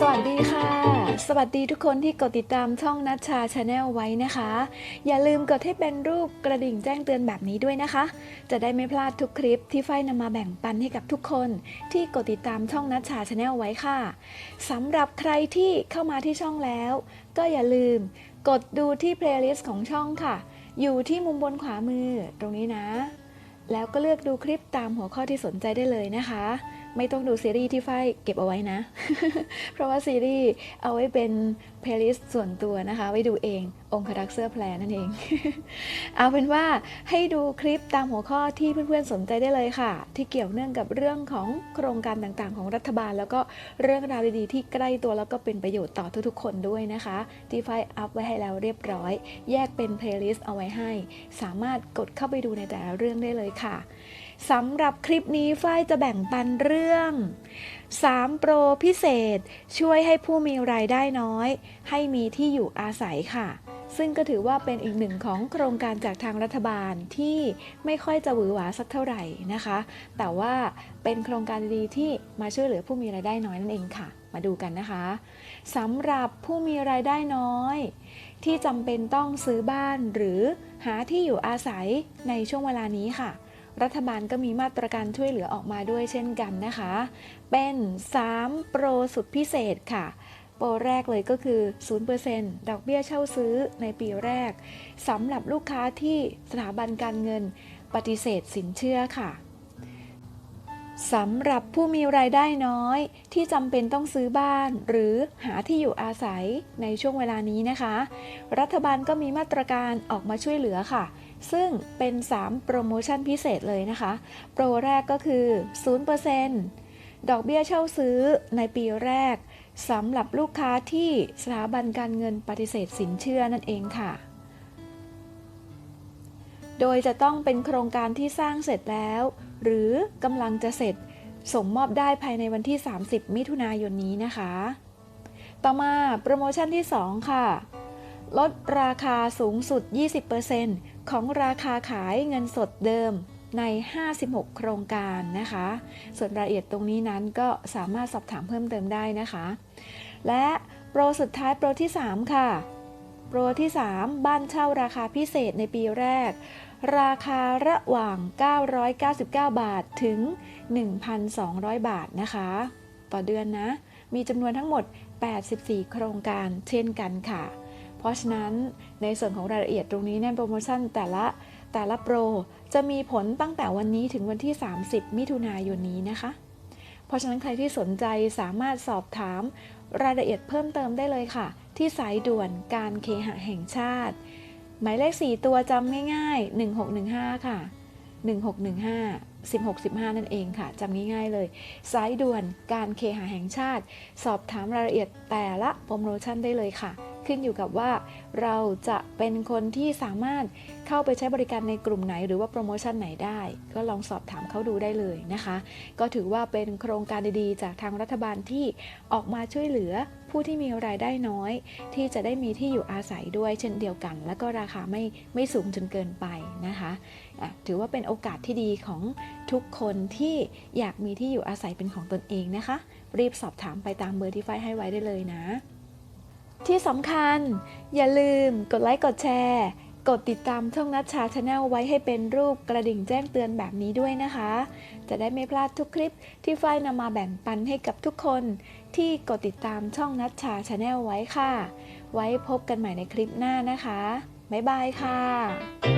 สวัสดีค่ะ สวัสดีทุกคนที่กดติดตามช่องนัชชาชาแนลไว้นะคะ อย่าลืมกดให้เป็นรูปกระดิ่งแจ้งเตือนแบบนี้ด้วยนะคะ จะได้ไม่พลาดทุกคลิปที่ไฟนำมาแบ่งปันให้กับทุกคนที่กดติดตามช่องนัชชาชาแนลไว้ค่ะสำหรับใครที่เข้ามาที่ช่องแล้ว ก็อย่าลืมกดดูที่เพลย์ลิสต์ของช่องค่ะ อยู่ที่มุมบนขวามือตรงนี้นะ แล้วก็เลือกดูคลิปตามหัวข้อที่สนใจได้เลยนะคะ ไม่ต้องดูซีรีส์ที่ฝ้ายเก็บเอาไว้นะ เพราะว่าซีรีส์เอาไว้เป็น เพลย์ลิสต์ส่วนตัวนะคะ ไว้ดูเอง องครักษ์เสื้อแพรนั่นเอง เอาเป็นว่าให้ดูคลิปตามหัวข้อที่เพื่อนๆสนใจได้เลยค่ะ ที่เกี่ยวเนื่องกับเรื่องของโครงการต่างๆ ของรัฐบาล แล้วก็เรื่องราวดีๆ ที่ใกล้ตัวแล้วก็เป็นประโยชน์ต่อทุกๆ คนด้วยนะคะ ที่ฝ้ายอัพไว้ให้แล้วเรียบร้อย แยกเป็นเพลย์ลิสต์เอาไว้ให้ สามารถกดเข้าไปดูในแต่ละเรื่องได้เลยค่ะ สำหรับคลิปนี้ฝ้ายจะแบ่งปันเรื่อง 3 โปรพิเศษ ช่วยให้ผู้มีรายได้น้อย ให้มีที่อยู่อาศัยค่ะ ซึ่งก็ถือว่าเป็นอีกหนึ่งของโครงการจากทางรัฐบาลที่ไม่ค่อยจะหวือหวาสักเท่าไหร่นะคะ แต่ว่าเป็นโครงการดีที่มาช่วยเหลือผู้มีรายได้น้อยนั่นเองค่ะ มาดูกันนะคะสำหรับผู้มีรายได้น้อย ที่จำเป็นต้องซื้อบ้านหรือหาที่อยู่อาศัยในช่วงเวลานี้ค่ะ รัฐบาลก็มีมาตรการช่วยเหลือออกมาด้วยเช่นกันนะคะ เป็น 3 โปรสุดพิเศษค่ะ โปรแรกเลยก็คือ 0%ดอกเบี้ยเช่าซื้อในปีแรกสำหรับลูกค้าที่สถาบันการเงินปฏิเสธสินเชื่อค่ะสำหรับผู้มีรายได้น้อยที่จำเป็นต้องซื้อบ้าน หรือหาที่อยู่อาศัยในช่วงเวลานี้นะคะ รัฐบาลก็มีมาตรการออกมาช่วยเหลือค่ะ ซึ่งเป็น 3 โปรโมชั่นพิเศษเลยนะคะ โปรแรกก็คือ 0%ดอกเบี้ยเช่าซื้อในปีแรกสำหรับลูกค้าที่สถาบันการเงินปฏิเสธสินเชื่อนั่นเองค่ะ โดยจะต้องเป็นโครงการที่สร้างเสร็จแล้ว หรือกำลังจะเสร็จส่งมอบได้ภายในวันที่ 30 มิถุนายนนี้นะคะ ต่อมาโปรโมชั่นที่ 2 ค่ะ ลดราคาสูงสุด 20%ของราคาขายเงินสดเดิมใน 56 โครงการนะคะ ส่วนรายละเอียดตรงนี้นั้นก็สามารถสอบถามเพิ่มเติมได้นะคะ และโปรสุดท้ายโปรที่ 3 ค่ะ โปรที่ 3 บ้านเช่าราคาพิเศษในปีแรก ราคาระหว่าง 999 บาทถึง 1,200 บาทนะคะ ต่อเดือนนะ มีจำนวนทั้งหมด 84 โครงการเช่นกันค่ะ ราะฉะนั้นในส่วนของรายละเอียดตรงนี้เนี่ยโปรโมชั่นแต่ละแต่ละโปรจะมีผลตั้งแต่วันนี้ถึงวันที่ 30 มิถุนายนนี้นะคะ เพราะฉะนั้นใครที่สนใจสามารถสอบถามรายละเอียดเพิ่มเติมได้เลยค่ะ ที่สายด่วนการเคหะแห่งชาติ หมายเลข 4 ตัวจำง่ายๆ 1615 ค่ะ 1615 1615 นั่นเองค่ะจำง่ายๆเลย สายด่วนการเคหะแห่งชาติ สอบถามรายละเอียดแต่ละโปรโมชั่นได้เลยค่ะ ขึ้นอยู่กับว่า เราจะเป็นคนที่สามารถเข้าไปใช้บริการในกลุ่มไหน หรือว่าโปรโมชั่นไหนได้ ก็ลองสอบถามเขาดูได้เลยนะคะ ก็ถือว่าเป็นโครงการดีๆ จากทางรัฐบาลที่ออกมาช่วยเหลือผู้ที่มีรายได้น้อย ที่จะได้มีที่อยู่อาศัยด้วยเช่นเดียวกัน แล้วก็ราคาไม่ไม่สูงจนเกินไปนะคะะถือว่าเป็นโอกาสที่ดีของทุกคนที่อยากมีที่อยู่อาศัยเป็นของตนเองนะคะ รีบสอบถามไปตามเบอร์ที่ไฟให้ไว้ได้เลยนะ ที่สำคัญ อย่าลืมกดไลค์กดแชร์ กดติดตามช่องนัชชาชาแนลไว้ให้เป็นรูปกระดิ่งแจ้งเตือนแบบนี้ด้วยนะคะ จะได้ไม่พลาดทุกคลิปที่ฝ้ายนำมาแบ่งปันให้กับทุกคน ที่กดติดตามช่องนัชชาชาแนลไว้ค่ะ ไว้พบกันใหม่ในคลิปหน้านะคะ บ๊ายบายค่ะ